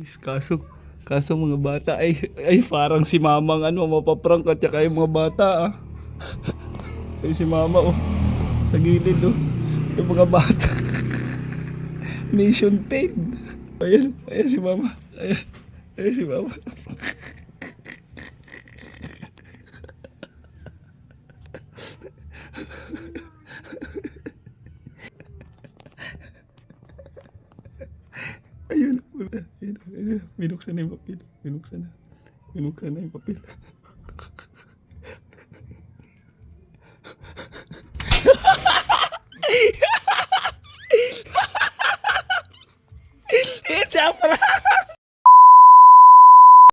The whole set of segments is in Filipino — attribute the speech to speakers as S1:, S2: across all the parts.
S1: Is, Kaso, kaso mga bata ay, ay parang si mamang ano, mapaprank at saka yung mga bata ah. Ay si mama oh, sa gilid oh. Yung mga bata. Mission paid. Ayan, ayan si mama. Ayan, ayan si mama. Ayun na pula. Ayun, na, ayun, na. Binuksan na yung papel. Binuksan na. Binuksan na yung papel.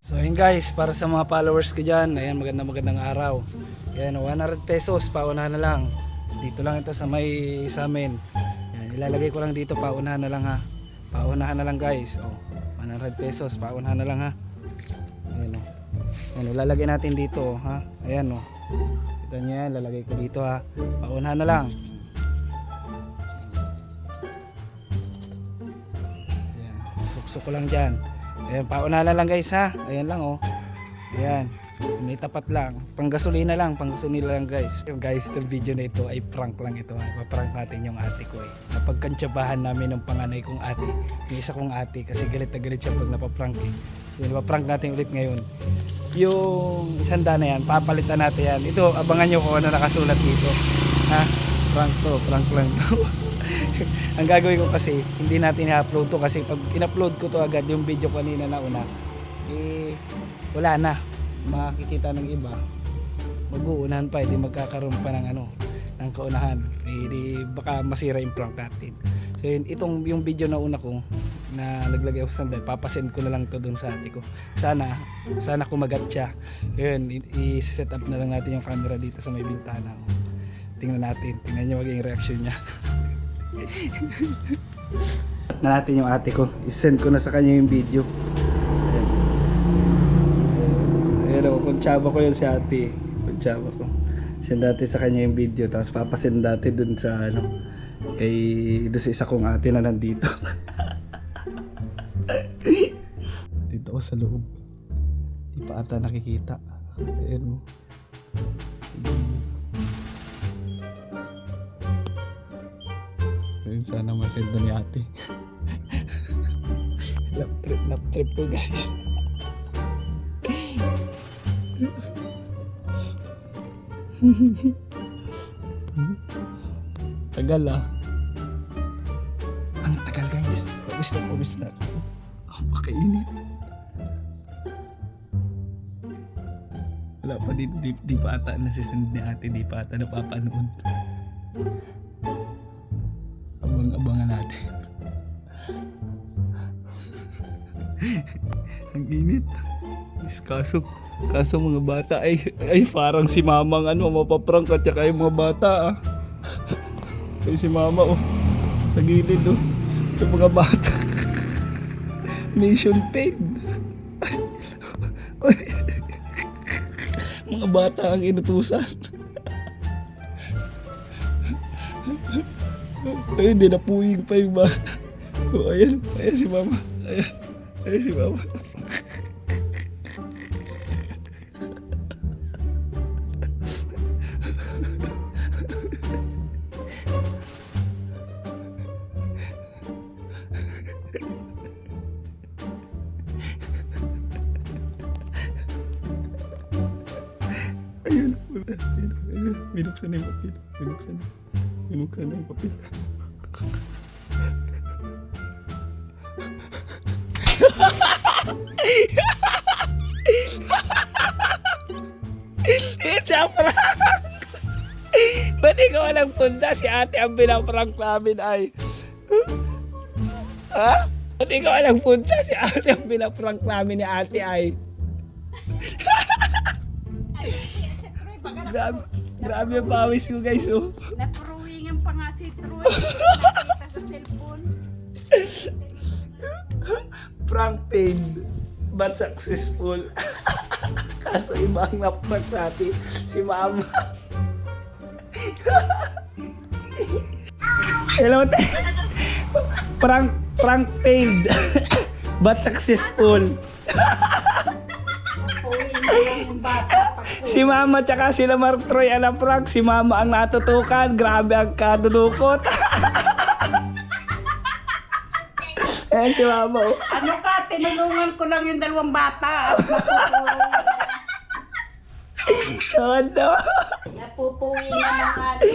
S1: So yun guys, para sa mga followers ko dyan, ayan magandang magandang araw. Ayan, 100 pesos, paunahan na lang. Dito lang ito sa may sa amin. Ayan, ilalagay ko lang dito, paunahan na lang ha. Paunahan na lang guys. Oh, 100 pesos, paunahan na lang ha. Ayan o. Ayan, ilalagay natin dito ha. Ayan o. Kita nyo lalagay ko dito ha. Paunahan na lang. Ayan, suksok ko lang dyan. Ayan, paunahan na lang guys ha. Ayan lang oh. Ayan. May tapat lang. Panggasolina lang. Panggasolina lang guys. Guys, itong video na ito ay prank lang ito. ha. Paprank natin yung ate ko eh. Napagkantsabahan namin ng panganay kong ate. Yung isa kong ate kasi galit na galit siya pag napaprank eh. So, napaprank natin ulit ngayon. Yung isanda na yan, papalitan natin yan. Ito, abangan nyo kung ano nakasulat dito. Ha? Prank to, prank lang to. ang gagawin ko kasi hindi natin i-upload to kasi pag in-upload ko to agad yung video kanina na una eh wala na makikita ng iba mag-uunahan pa hindi magkakaroon pa ng ano ng kaunahan. Eh, di, baka masira yung prank natin. So yun, itong yung video na una ko na naglagay ako sandal papasend ko na lang to dun sa ate ko. Sana sana kumagat siya. Yun i-set up na lang natin yung camera dito sa may bintana. Tingnan natin tingnan niyo maging reaction niya. Na natin yung ate ko. I-send ko na sa kanya yung video. Ayan. Kuntsaba ko yun si ate. Kuntsaba ko. Send natin sa kanya yung video. Tapos papasend natin dun sa ano. Kay dun sa isa kong ate na nandito. dito ako sa loob. Di pa ata nakikita. Ayan o. Ayun, sana masend na ni ate. lap trip, lap trip ko guys. tagal ah. Ang tagal guys. Pawis na pawis na ako. Oh, pakainit. Wala pa di, di, di pa ata nasisend ni ate, di pa ata napapanood. Abang-abangan natin. Ang init. Is, Kaso, mga bata ay, ay parang si mamang ano, mapaprank at saka yung mga bata ah. Ay si mama oh, sa gilid oh. Yung mga bata. Mission paid. mga bata ang inutusan. Ay, hindi na puying pa yung bata. Oh, ayan, ayan si mama. Ayan, ayan si mama. Binuksan na yung papel. Binuksan na. Binuksan na yung papel. It's a prank! Ba't ikaw walang punta? Si ate ang pinaprank namin ay... Ha? Ba't ikaw walang punta? Si ate ang pinaprank namin ni ate ay... Grabe, grabe ang pawis ko guys oh.
S2: Napuruwingan pa nga si Troy. Nakita sa cellphone.
S1: Prank paid but successful. Kaso iba ang natin si mama. Hello, te. Prank, prank paid. But successful.
S2: Uwi na lang yung bata.
S1: Si mama tsaka sila Mark Troy ala prank. Si mama ang natutukan. Grabe ang kadudukot. Ayan si mama oh.
S2: Ano ka, tinulungan ko lang yung dalawang bata. At napupuwi,
S1: Todo.
S2: napupuwi na ng ano.